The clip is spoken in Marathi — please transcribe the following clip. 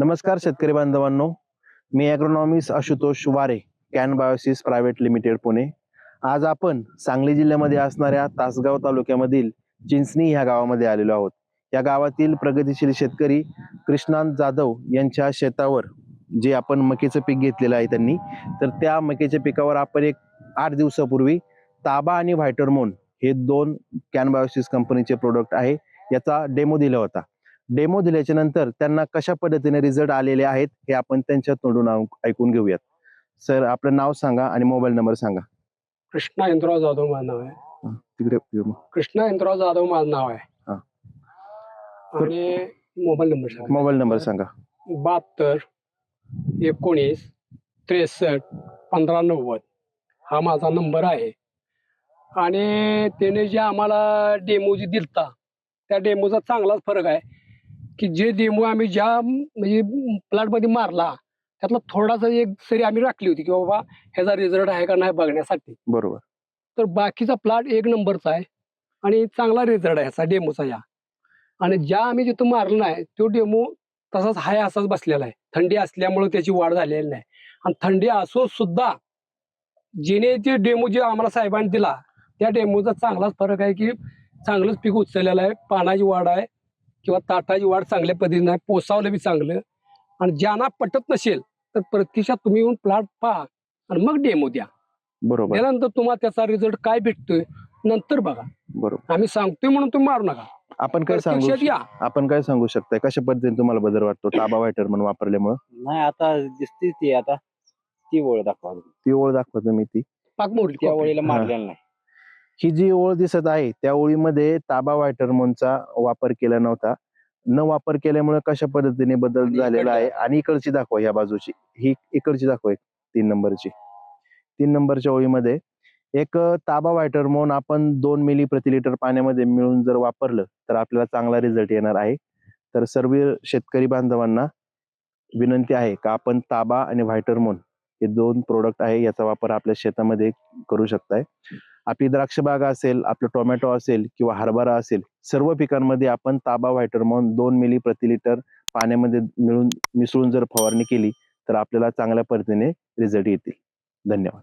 नमस्कार शेतकरी बांधवांनो. मी agronomist Ashutosh Ware Kan Biosys private limited Pune. आज आपण सांगली जिल्ह्यामध्ये असणाऱ्या तासगाव तालुक्यामधील चिंचणी ह्या गावामध्ये आलेलो आहोत. या गावातील प्रगतिशील शेतकरी कृष्णांत जाधव यांच्या शेतावर जे आपण मकेचं पीक घेतलेलं आहे त्यांनी तर त्या मकेच्या पिकावर आपण एक आठ दिवसापूर्वी ताबा आणि व्हायटरमोन हे दोन कॅन बायोसिस कंपनीचे प्रोडक्ट आहे याचा डेमो दिला होता. डेमो दिल्याच्या नंतर त्यांना कशा पद्धतीने रिझल्ट आलेले आहेत हे आपण त्यांच्या तोंडून ऐक- ऐकून घेऊयात. सर आपलं नाव सांगा आणि मोबाईल नंबर सांगा. कृष्णा इंद्राव जाधव माझं नाव आहे. तिकडे. कृष्णा इंद्राव जाधव माझं नाव आहे. हा. आणि मोबाईल नंबर सांगा. मोबाईल नंबर सांगा. बहात्तर एकोणीस त्रेसष्ट पंधरा नव्वद. हा माझा नंबर आहे. आणि त्याने जे आम्हाला डेमो जे दिलता त्या डेमोचा चांगलाच फरक आहे. की जे डेमो आम्ही ज्या म्हणजे प्लॉटमध्ये मारला त्यातला थोडासा एक सरी आम्ही राखली होती की बाबा ह्याचा रिझल्ट आहे का नाही बघण्यासाठी. बरोबर. तर बाकीचा प्लॉट एक नंबरचा आहे आणि चांगला रिझल्ट आहे ह्याचा डेमोचा या. आणि ज्या आम्ही जिथं मारला नाही तो डेमो तसाच हाय असाच बसलेला आहे. थंडी असल्यामुळे त्याची वाढ झालेली नाही. आणि थंडी असो सुद्धा जिने जे डेमो जे आम्हाला साहेबांनी दिला त्या डेमोचा चांगलाच फरक आहे की चांगलंच पीक उचललेलं आहे पानाची वाढ आहे किंवा ताटाची वाढ चांगल्या पद्धतीने आहे पोसावलं बी चांगलं. आणि ज्यांना पटत नसेल तर प्रत्यक्षात तुम्ही येऊन प्लॉट पहा आणि मग डेमो द्या. बरोबर. त्यानंतर तुम्हाला त्याचा रिझल्ट काय भेटतोय नंतर बघा. बरोबर. आम्ही सांगतोय म्हणून तुम्ही मारू नका. आपण काय सांगू प्रत्यक्षात या आपण काय सांगू शकताय? कशा पद्धतीने तुम्हाला बदल वाटतो? ताबा व्हायटर म्हणून वापरल्यामुळे? नाही आता दिसते ती आता ती ओळ दाखवा. ती ओळ दाखवा तुम्ही ती. पाक मोडली. त्या. ओळीला. मारलेलं नाही. ही जी ओळ दिसत आहे त्या ओळीमध्ये ताबा व्हायटरमोनचा वापर केला नव्हता. न वापर केल्यामुळे कशा पद्धतीने बदल झालेला आहे आणि इकडची दाखवा या बाजूची. ही इकडची दाखवा तीन नंबरची. तीन नंबरच्या ओळीमध्ये एक ताबा व्हायटरमोन आपण दोन मिली प्रति लिटर पाण्यामध्ये मिळून जर वापरलं तर आपल्याला चांगला रिझल्ट येणार आहे. तर सर्व शेतकरी बांधवांना विनंती आहे का आपण ताबा आणि व्हायटरमोन हे दोन प्रोडक्ट आहे याचा वापर आपल्या शेतामध्ये करू शकताय. आपली द्राक्ष बाग असेल आपलं टोमॅटो असेल किंवा हरभरा असेल सर्व पिकांमध्ये आपण ताबा व्हायटरमॉन दोन मिली प्रति लिटर पाण्यामध्ये मिळून मिसळून जर फवारणी केली तर आपल्याला चांगल्या पद्धतीने रिझल्ट येतील. धन्यवाद.